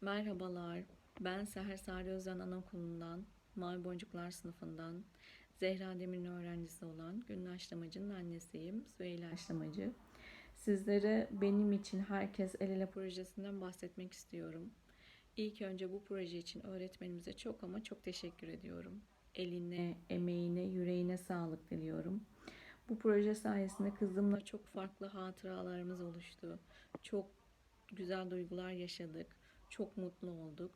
Merhabalar, ben Seher Sari Özen Anaokulu'ndan, Mavi Boncuklar sınıfından, Zehra Demir'in öğrencisi olan Gönül Aşlamacı'nın annesiyim, Süheyla Aşlamacı. Sizlere benim için herkes el ele projesinden bahsetmek istiyorum. İlk önce bu proje için öğretmenimize çok ama çok teşekkür ediyorum. Eline, emeğine, yüreğine sağlık diliyorum. Bu proje sayesinde kızımla çok farklı hatıralarımız oluştu. Çok güzel duygular yaşadık. Çok mutlu olduk.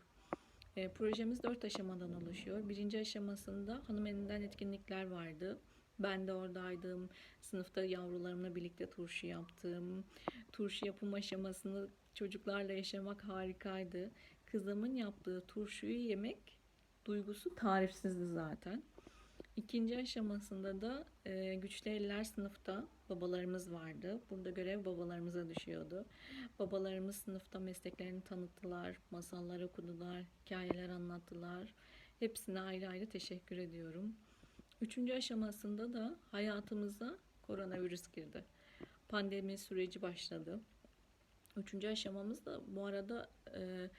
E, projemiz dört aşamadan oluşuyor. Birinci aşamasında hanım elinden etkinlikler vardı. Ben de oradaydım. Sınıfta yavrularımla birlikte turşu yaptım. Turşu yapım aşamasını çocuklarla yaşamak harikaydı. Kızımın yaptığı turşuyu yemek duygusu tarifsizdi zaten. İkinci aşamasında da e, güçlü eller sınıfta babalarımız vardı. Burada görev babalarımıza düşüyordu. Babalarımız sınıfta mesleklerini tanıttılar, masallar okudular, hikayeler anlattılar. Hepsine ayrı ayrı teşekkür ediyorum. Üçüncü aşamasında da hayatımıza koronavirüs girdi. Pandemi süreci başladı. Üçüncü aşamamız da bu arada e,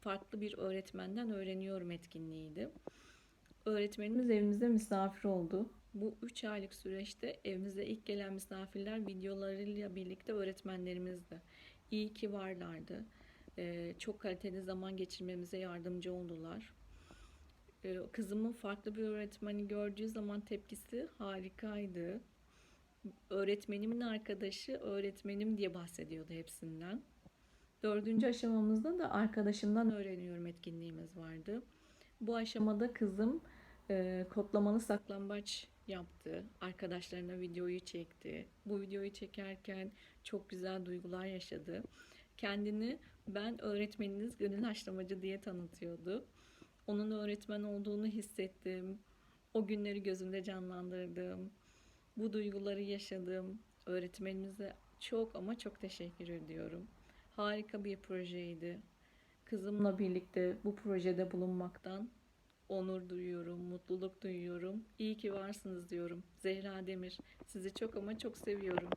farklı bir öğretmenden öğreniyorum etkinliğiydi. Öğretmenimiz evimize misafir oldu. Bu 3 aylık süreçte evimize ilk gelen misafirler videolarıyla birlikte öğretmenlerimizdi. İyi ki varlardı. Ee, çok kaliteli zaman geçirmemize yardımcı oldular. Ee, kızımın farklı bir öğretmeni gördüğü zaman tepkisi harikaydı. Öğretmenimin arkadaşı öğretmenim diye bahsediyordu hepsinden. Dördüncü aşamamızda da arkadaşımdan öğreniyorum etkinliğimiz vardı. Bu aşamada kızım e, kodlamalı saklambaç yaptı. Arkadaşlarına videoyu çekti. Bu videoyu çekerken çok güzel duygular yaşadı. Kendini ben öğretmeniniz Gönül Haşlamacı diye tanıtıyordu. Onun öğretmen olduğunu hissettim. O günleri gözümde canlandırdım. Bu duyguları yaşadım. Öğretmenimize çok ama çok teşekkür ediyorum. Harika bir projeydi. Kızımla birlikte bu projede bulunmaktan onur duyuyorum, mutluluk duyuyorum. İyi ki varsınız diyorum. Zehra Demir, sizi çok ama çok seviyorum.